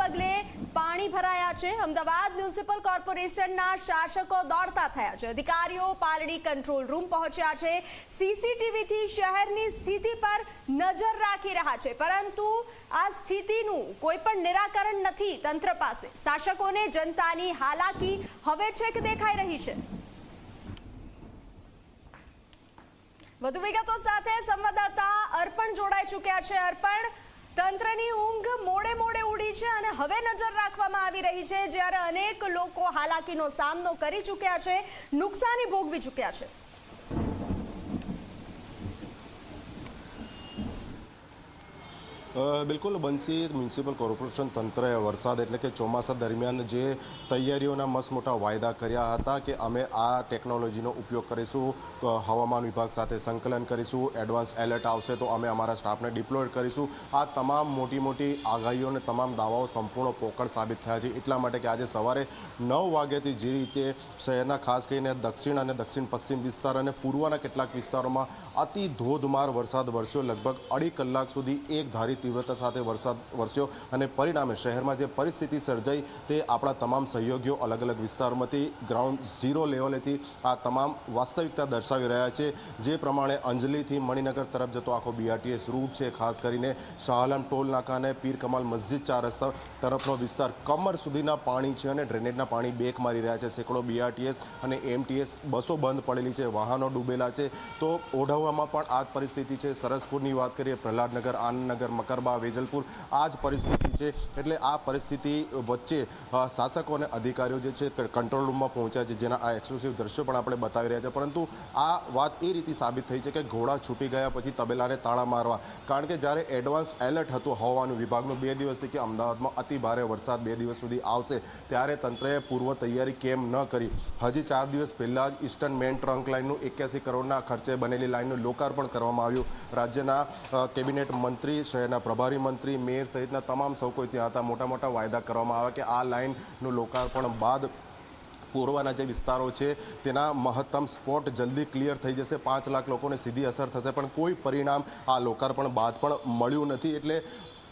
પગલે પાણી ભરાયા છે. અમદાવાદ મ્યુનિસિપલ કોર્પોરેશનના શાસકો દોડતા થયા છે. અધિકારીઓ પાલડી કંટ્રોલ રૂમ પહોંચ્યા છે. સીસીટીવીથી શહેરની સ્થિતિ પર નજર રાખી રહ્યા છે. પરંતુ આ સ્થિતિનું કોઈ પણ નિરાકરણ નથી તંત્ર પાસે. શાસકોને જનતાની હાલાકી હવે છેક દેખાઈ રહી છે. વધુ વિગતો સાથે સંવાદદાતા અર્પણ જોડાઈ ચૂક્યા છે. અર્પણ તંત્રની ઊંઘ મોડે મોડે ઉડી છે અને હવે નજર રાખવામાં આવી રહી છે જ્યારે અનેક લોકો હાલાકીનો સામનો કરી ચૂક્યા છે, નુકસાની ભોગવી ચૂક્યા છે. બિલકુલ, બંસી મ્યુનિસિપલ કોર્પોરેશન તંત્રએ વરસાદ એટલે કે ચોમાસા દરમિયાન જે તૈયારીઓના મસ્ત મોટા વાયદા કર્યા હતા કે અમે આ ટેકનોલોજીનો ઉપયોગ કરીશું હવામાન વિભાગ સાથે સંકલન કરીશું, એડવાન્સ એલર્ટ આવશે તો અમે અમારા સ્ટાફને ડિપ્લોય કરીશું. આ તમામ મોટી મોટી આગાહીઓ અને તમામ દાવાઓ સંપૂર્ણ પોકળ સાબિત થયા છે. એટલા માટે કે આજે સવારે નવ વાગ્યાથી જે રીતે શહેરના ખાસ કરીને દક્ષિણ અને દક્ષિણ પશ્ચિમ વિસ્તાર અને પૂર્વના કેટલાક વિસ્તારોમાં અતિ ધોધમાર વરસાદ વરસ્યો, લગભગ અઢી કલાક સુધી એક ધારી તીવ્રતા સાથે વરસાદ વરસ્યો અને પરિણામે શહેરમાં જે પરિસ્થિતિ સર્જાઈ તે આપણા તમામ સહયોગીઓ અલગ અલગ વિસ્તારોમાંથી ગ્રાઉન્ડ ઝીરો લેવલેથી આ તમામ વાસ્તવિકતા દર્શાવી રહ્યા છે. જે પ્રમાણે અંજલીથી મણિનગર તરફ જતો આખો બીઆરટીએસ રૂટ છે, ખાસ કરીને શાહલમ ટોલ નાકા અને પીર કમાલ મસ્જિદ ચાર રસ્તા તરફનો વિસ્તાર કમર સુધીના પાણી છે અને ડ્રેનેજના પાણી બેક મારી રહ્યા છે. સેંકડો બીઆરટીએસ અને એમટીએસ બસો બંધ પડેલી છે, વાહનો ડૂબેલા છે. તો ઓઢવવામાં પણ આ પરિસ્થિતિ છે. સરસપુરની વાત કરીએ, પ્રહલાદનગર, આનંદનગર મકરબા વેજલપુર આ જ પરિસ્થિતિ છે. એટલે આ પરિસ્થિતિ વચ્ચે શાસકો અને અધિકારીઓ જે છે કંટ્રોલ રૂમમાં પહોંચ્યા છે, જેના આ એક્સક્લુસિવ દ્રશ્યો પણ આપણે બતાવી રહ્યા છે. પરંતુ આ વાત એ રીતે સાબિત થઈ છે કે ઘોડા છૂટી ગયા પછી તબેલાને તાળા મારવા. કારણ કે જ્યારે એડવાન્સ એલર્ટ હતું હવામાન વિભાગનું બે દિવસથી કે અમદાવાદમાં અતિ ભારે વરસાદ બે દિવસ સુધી આવશે, ત્યારે તંત્રએ પૂર્વ તૈયારી કેમ ન કરી. હજી ચાર દિવસ પહેલાં જ ઇસ્ટર્ન મેન ટ્રંક લાઇનનું એક્યાસી કરોડના ખર્ચે બનેલી લાઇનનું લોકાર્પણ કરવામાં આવ્યું. રાજ્યના કેબિનેટ મંત્રી શહેરના પ્રભારી મંત્રી, મેયર સહિતના તમામ સૌ કોઈ ત્યાં હતા. મોટા મોટા વાયદા કરવામાં આવ્યા કે આ લાઇનનું લોકાર્પણ બાદ પૂર્વના જે વિસ્તારો છે, તેના મહત્તમ સ્પોટ જલ્દી ક્લિયર થઈ જશે. પાંચ લાખ લોકોને સીધી અસર થશે, પણ કોઈ પરિણામ આ લોકાર્પણ બાદ પણ મળ્યું નથી. એટલે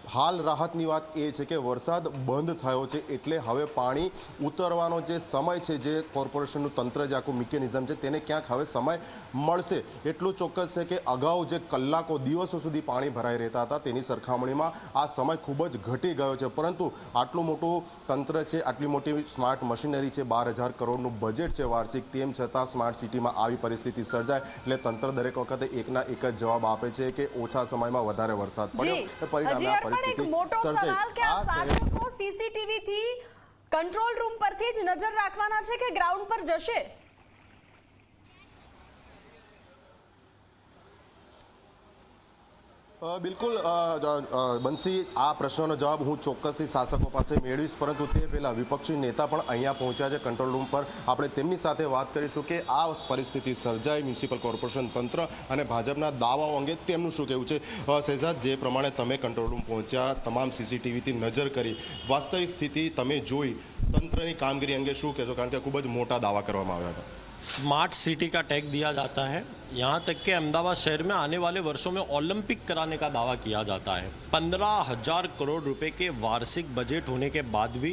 હાલ રાહતની વાત એ છે કે વરસાદ બંધ થયો છે એટલે હવે પાણી ઉતરવાનો જે સમય છે જે કોર્પોરેશનનું તંત્ર જે આખું મિકેનિઝમ છે તેને ક્યાંક હવે સમય મળશે. એટલું ચોક્કસ છે કે અગાઉ જે કલાકો દિવસો સુધી પાણી ભરાઈ રહેતા હતા તેની સરખામણીમાં આ સમય ખૂબ જ ઘટી ગયો છે. પરંતુ આટલું મોટું તંત્ર છે આટલી મોટી સ્માર્ટ મશીનરી છે બાર હજાર કરોડનું બજેટ છે વાર્ષિક તેમ છતાં સ્માર્ટ સિટીમાં આવી પરિસ્થિતિ સર્જાય એટલે તંત્ર દરેક વખતે એકના એક જ જવાબ આપે છે કે ઓછા સમયમાં વધારે વરસાદ પડ્યો પરિણામે એક મોટો સવાલ કે આ શાસકો સીસીટીવી થી કંટ્રોલ રૂમ પરથી જ નજર રાખવાના છે કે ગ્રાઉન્ડ પર જશે? બિલકુલ બંસી, આ પ્રશ્નનો જવાબ હું ચોક્કસથી શાસકો પાસે મેળવીશ, પરંતુ તે પહેલાં વિપક્ષી નેતા પણ અહીંયા પહોંચ્યા છે કંટ્રોલ રૂમ પર. આપણે તેમની સાથે વાત કરીશું કે આ પરિસ્થિતિ સર્જાઈ મ્યુનિસિપલ કોર્પોરેશન તંત્ર અને ભાજપના દાવાઓ અંગે તેમનું શું કહેવું છે? શહેજાદ જે પ્રમાણે તમે કંટ્રોલ રૂમ પહોંચ્યા, તમામ સીસીટીવીથી નજર કરી, વાસ્તવિક સ્થિતિ તમે જોઈ, તંત્રની કામગીરી અંગે શું કહેશો? કારણ કે ખૂબ જ મોટા દાવા કરવામાં આવ્યા હતા. स्मार्ट सिटी का टैग दिया जाता है। यहाँ तक कि अहमदाबाद शहर में आने वाले वर्षों में ओलंपिक कराने का दावा किया जाता है। पंद्रह हज़ार करोड़ रुपए के वार्षिक बजट होने के बाद भी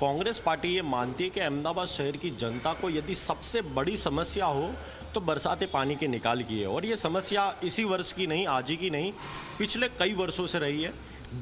कांग्रेस पार्टी ये मानती है कि अहमदाबाद शहर की जनता को यदि सबसे बड़ी समस्या हो तो बरसाते पानी के निकाल की है। और ये समस्या इसी वर्ष की नहीं, आज ही की नहीं, पिछले कई वर्षों से रही है।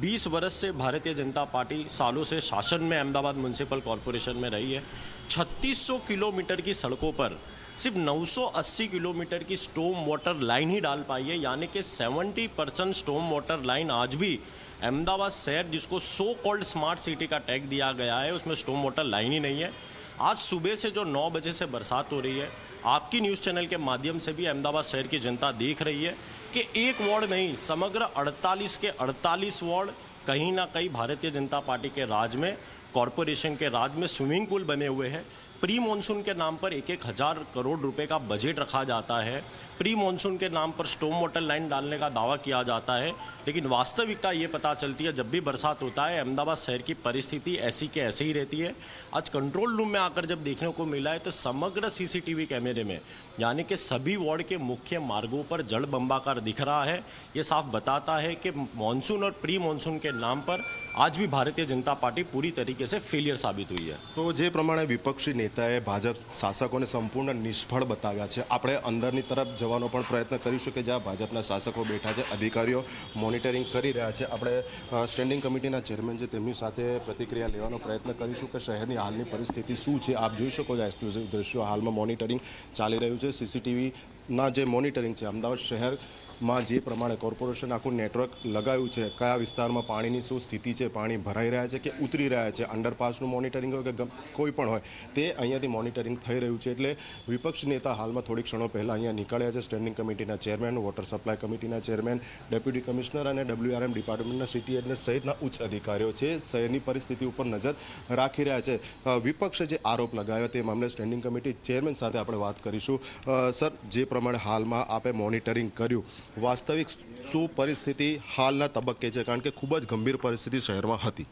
20 वर्ष से भारतीय जनता पार्टी सालों से शासन में अहमदाबाद म्यूनसिपल कॉरपोरेशन में रही है। 3600 किलोमीटर की सड़कों पर सिर्फ़ 980 किलोमीटर की स्टोम वाटर लाइन ही डाल पाई है, यानी कि 70 परसेंट स्टोम वाटर लाइन आज भी अहमदाबाद शहर, जिसको सो कॉल्ड स्मार्ट सिटी का टैग दिया गया है, उसमें स्टोम वाटर लाइन ही नहीं है। आज सुबह से जो 9 बजे से बरसात हो रही है, आपकी न्यूज़ चैनल के माध्यम से भी अहमदाबाद शहर की जनता देख रही है कि एक वार्ड नहीं, समग्र 48 के 48 वार्ड कहीं ना कहीं भारतीय जनता पार्टी के राज में कॉरपोरेशन के राज में स्विमिंग पूल बने हुए हैं। प्री मानसून के नाम पर एक एक हज़ार करोड़ रुपए का बजट रखा जाता है। प्री मानसून के नाम पर स्टोम वाटर लाइन डालने का दावा किया जाता है, लेकिन वास्तविकता ये पता चलती है, जब भी बरसात होता है, अहमदाबाद शहर की परिस्थिति ऐसी के ऐसे ही रहती है। आज कंट्रोल रूम में आकर जब देखने को मिला है तो समग्र सीसीटीवी कैमरे में, यानी कि सभी वार्ड के मुख्य मार्गों पर जल बंबाकार दिख रहा है। ये साफ़ बताता है कि मानसून और प्री मानसून के नाम पर आज भी भारतीय जनता पार्टी पूरी तरीके से फेलियर साबित हुई है તો જે પ્રમાણે વિપક્ષી નેતાએ ભાજપ શાસકોને સંપૂર્ણ નિષ્ફળ બતાવ્યા છે આપણે અંદરની તરફ જવાનો પણ પ્રયત્ન કરીશું કે જ્યાં ભાજપના શાસકો બેઠા છે અધિકારીઓ મોનિટરિંગ કરી રહ્યા છે આપણે અ, સ્ટેન્ડિંગ કમિટીના ચેરમેન છે તેમની સાથે પ્રતિક્રિયા લેવાનો પ્રયત્ન કરીશું કે શહેરની હાલની પરિસ્થિતિ શું છે આપ જોઈ શકો છો એક્સક્લુઝિવ દ્રશ્યો હાલમાં મોનિટરિંગ ચાલી રહ્યું છે સીસીટીવીના જે મોનિટરિંગ છે અમદાવાદ શહેરમાં જે પ્રમાણે કોર્પોરેશન આખું નેટવર્ક લગાવ્યું છે, કયા વિસ્તારમાં પાણીની શું સ્થિતિ છે, પાણી ભરાઈ રહ્યા છે કે ઉતરી રહ્યા છે, અંડરપાસનું મોનિટરિંગ હોય કે કોઈ પણ હોય, તે અહીંયાથી મોનિટરિંગ થઈ રહ્યું છે એટલે વિપક્ષ નેતા હાલમાં થોડી ક્ષણો પહેલાં અહીંયા નીકળ્યા છે, સ્ટેન્ડિંગ કમિટીના ચેરમેન, વોટર સપ્લાય કમિટીના ચેરમેન, ડેપ્યુટી કમિશનર અને ડબલ્યુઆરએમ ડિપાર્ટમેન્ટના સિટી એડમિટ સહિતના ઉચ્ચ અધિકારીઓ છે, શહેરની પરિસ્થિતિ ઉપર નજર રાખી રહ્યા છે. વિપક્ષે જે આરોપ લગાવ્યો તે મામલે સ્ટેન્ડિંગ કમિટી ચેરમેન સાથે આપણે વાત કરીશું. સર, જે પ્રમાણે હાલમાં આપે મોનિટરિંગ કર્યું વાસ્તવિક શું પરિસ્થિતિ હાલના તબક્કે છે, કારણ કે ખૂબ જ ગંભીર પરિસ્થિતિ શહેરમાં હતી.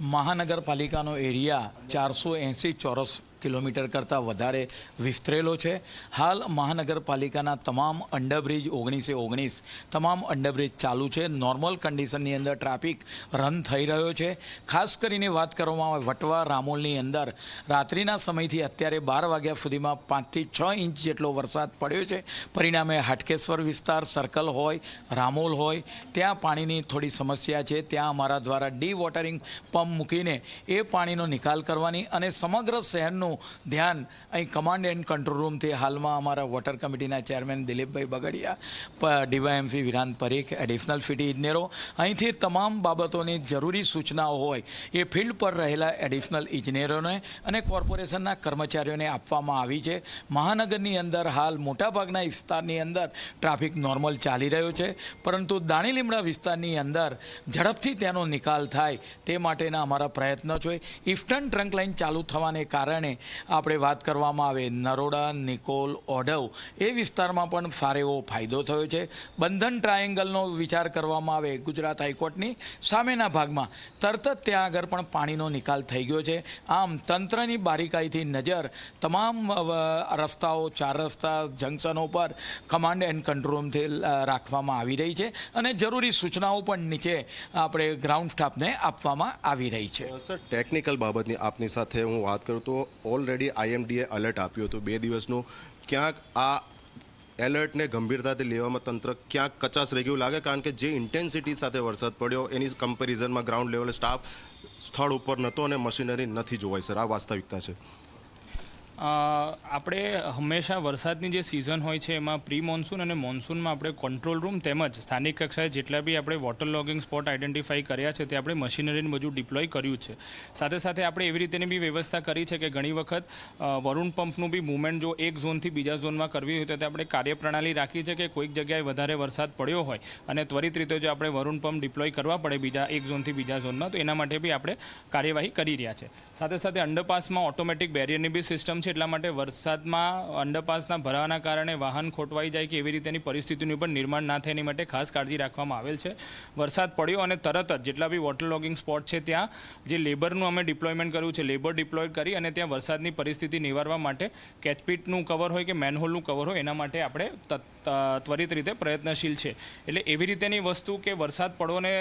મહાનગરપાલિકાનો એરિયા ચારસો એંસી ચોરસ કિલોમીટર કરતાં વધારે વિસ્તરેલો છે. હાલ મહાનગરપાલિકાના તમામ અંડરબ્રિજ ઓગણીસે ઓગણીસ, તમામ અંડરબ્રિજ ચાલુ છે. નોર્મલ કન્ડિશનની અંદર ટ્રાફિક રન થઈ રહ્યો છે. ખાસ કરીને વાત કરવામાં આવે વટવા રામોલની અંદર, રાત્રિના સમયથી અત્યારે બાર વાગ્યા સુધીમાં પાંચથી છ ઇંચ જેટલો વરસાદ પડ્યો છે. પરિણામે હાટકેશ્વર વિસ્તાર સર્કલ હોય, રામોલ હોય, ત્યાં પાણીની થોડી સમસ્યા છે. ત્યાં અમારા દ્વારા ડી વોટરિંગ પંપ મૂકીને એ પાણીનો નિકાલ કરવાની અને સમગ્ર શહેરનું ધ્યાન અહીં કમાન્ડ એન્ડ કંટ્રોલ રૂમથી હાલમાં અમારા વોટર કમિટીના chairman Dilipbhai Bagadiya DYMC Viran Parikh additional city ઇજનેરો અહીંથી તમામ બાબતોની જરૂરી સૂચનાઓ હોય એ ફિલ્ડ પર રહેલા એડિશનલ ઇજનેરોને અને કોર્પોરેશનના કર્મચારીઓને આપવામાં આવી છે. મહાનગરની અંદર હાલ મોટાભાગના વિસ્તારની અંદર ટ્રાફિક નોર્મલ ચાલી રહ્યો છે. પરંતુ દાણી લીમડા વિસ્તારની અંદર ઝડપથી તેનો નિકાલ થાય તે માટેના અમારા પ્રયત્નો છે. ઇફ્ટન ટ્રંક લાઇન ચાલુ થવાને કારણે આપણે વાત કરવામાં આવે, નરોડા, નિકોલ, ઓઢવ, એ વિસ્તારમાં પણ સારો એવો ફાયદો થયો છે. બંધન ટ્રાયેંગલનો વિચાર કરવામાં આવે, ગુજરાત હાઈકોર્ટની સામેના ભાગમાં તરત જ ત્યાં આગળ પણ પાણીનો નિકાલ થઈ ગયો છે. આમ તંત્રની બારીકાઈથી નજર તમામ રસ્તાઓ, ચાર રસ્તા, જંકશનો પર કમાન્ડ એન્ડ કંટ્રોલ રાખવામાં આવી રહી છે અને જરૂરી સૂચનાઓ પણ નીચે આપણે ગ્રાઉન્ડ સ્ટાફને આપવામાં આવી રહી છે. સર, ટેકનિકલ બાબતની આપની સાથે હું વાત કરું તો ઓલરેડી આઈએમડીએ એલર્ટ આપ્યું હતું. બે દિવસનું. ક્યાંક આ એલર્ટને ગંભીરતાથી લેવામાં તંત્ર ક્યાંક કચાશ રહી ગયું લાગે, કારણ કે જે ઇન્ટેન્સિટી સાથે વરસાદ પડ્યો, એની કમ્પેરિઝનમાં ગ્રાઉન્ડ લેવલે સ્ટાફ સ્થળ ઉપર નહોતો અને મશીનરી નથી જોવાય સર. આ વાસ્તવિકતા છે. આપણે હંમેશા વરસાદની જે સિઝન હોય છે, એમાં પ્રી મોન્સૂન અને મોન્સૂનમાં આપણે કંટ્રોલ રૂમ તેમજ સ્થાનિક કક્ષાએ જેટલા બી આપણે વોટર લોગિંગ સ્પોટ આઈડેન્ટિફાઈ કર્યા છે, તે આપણે મશીનરીને બધું ડિપ્લોય કર્યું છે. સાથે સાથે આપણે એવી રીતેની બી વ્યવસ્થા કરી છે કે ઘણી વખત વરુણ પંપનું બી મૂવમેન્ટ જો એક ઝોનથી બીજા ઝોનમાં કરવી હોય તો તે આપણે કાર્યપ્રણાલી રાખી છે કે કોઈક જગ્યાએ વધારે વરસાદ પડ્યો હોય અને ત્વરિત રીતે જો આપણે વરુણ પંપ ડિપ્લોય કરવા પડે બીજા એક ઝોનથી બીજા ઝોનમાં તો એના માટે બી આપણે કાર્યવાહી કરી રહ્યા છે. સાથે સાથે અંડરપાસમાં ઓટોમેટિક બેરિયરની બી સિસ્ટમ છે એટલા માટે વરસાદમાં અંડરપાસના ભરાવાના કારણે વાહન ખોટવાઈ જાય કે એવી રીતેની પરિસ્થિતિનું પણ નિર્માણ ના થાય એની માટે ખાસ કાળજી રાખવામાં આવેલ છે. વરસાદ પડ્યો અને તરત જ જેટલા બી વોટર લોગિંગ સ્પોટ છે ત્યાં જે લેબરનું અમે ડિપ્લોયમેન્ટ કર્યું છે લેબર ડિપ્લોય કરી અને ત્યાં વરસાદની પરિસ્થિતિ નિવારવા માટે કેચપીટનું કવર હોય કે મેનહોલનું કવર હોય એના માટે આપણે ત્વરિત રીતે પ્રયત્નશીલ છે. એટલે એવી રીતેની વસ્તુ કે વરસાદ પડવાને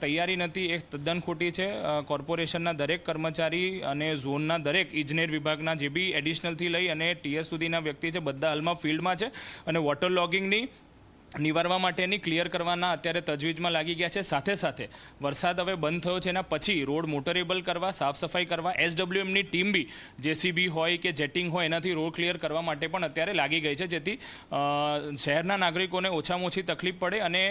તૈયારી નથી એ તદ્દન ખોટી છે. કોર્પોરેશનના દરેક કર્મચારી અને ઝોનના દરેક ઇજનેર વિભાગના જે બી એડિશનલથી લઈ અને ટીએસ સુધીના વ્યક્તિ છે, બધા હાલમાં ફિલ્ડમાં છે. અને વોટર લોગિંગની નિવારવા માટેની ક્લિયર કરવાના અત્યારે તજવીજમાં લાગી ગયા છે. સાથે સાથે વરસાદ હવે બંધ થયો છે. એના પછી રોડ મોટરેબલ કરવા, સાફ સફાઈ કરવા, એસડબ્લ્યુએમની ટીમ બી જેસીબી હોય કે જેટિંગ હોય એનાથી રોડ ક્લિયર કરવા માટે પણ અત્યારે લાગી ગઈ છે, જેથી શહેરના નાગરિકોને ઓછામાં ઓછી તકલીફ પડે અને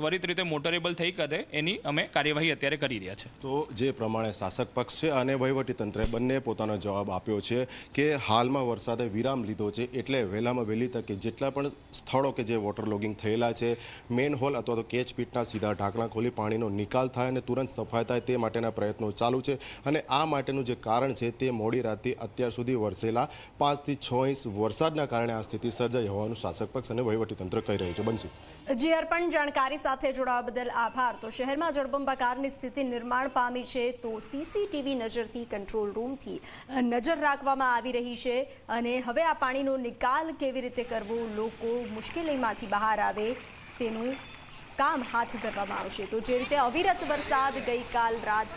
ત્વરિત રીતે મોટરેબલ થઈ કરે એની અમે કાર્યવાહી અત્યારે કરી રહ્યા છે. તો જે પ્રમાણે શાસક પક્ષ છે અને વહીવટી તંત્રે બંને પોતાનો જવાબ આપ્યો છે કે હાલમાં વરસાદે વિરામ લીધો છે, એટલે વહેલામાં વહેલી તકે જેટલા પણ સ્થળો કે જે વોટર લોગિંગ થયેલા છે. મેન હોલ અથવા તો કેચ પીટના સીધા ઢાંકણા ખોલી પાણીનો નિકાલ થાય અને તુરંત સફાઈ થાય તે માટેના પ્રયત્નો ચાલુ છે. અને આ માટેનું જે કારણ છે તે મોડી રાતથી અત્યાર સુધી વરસેલા પાંચથી છ ઇંચ વરસાદના કારણે આ સ્થિતિ સર્જાઈ હોવાનું શાસક પક્ષ અને વહીવટીતંત્ર કહી રહ્યું છે. બનશી. જી અર્પણ જાણકારી સાથે જોડાવા બદલ આભાર. તો શહેરમાં જળબંબાકારની સ્થિતિ નિર્માણ પામી છે તો સીસીટીવી નજરથી કંટ્રોલ રૂમથી નજર રાખવામાં આવી રહી છે અને હવે આ પાણીનો નિકાલ કેવી રીતે કરવો લોકો મુશ્કેલીમાંથી બહાર આવે તેનું કામ હાથ ધરવામાં આવશે. તો જે રીતે અવિરત વરસાદ ગઈકાલ રાત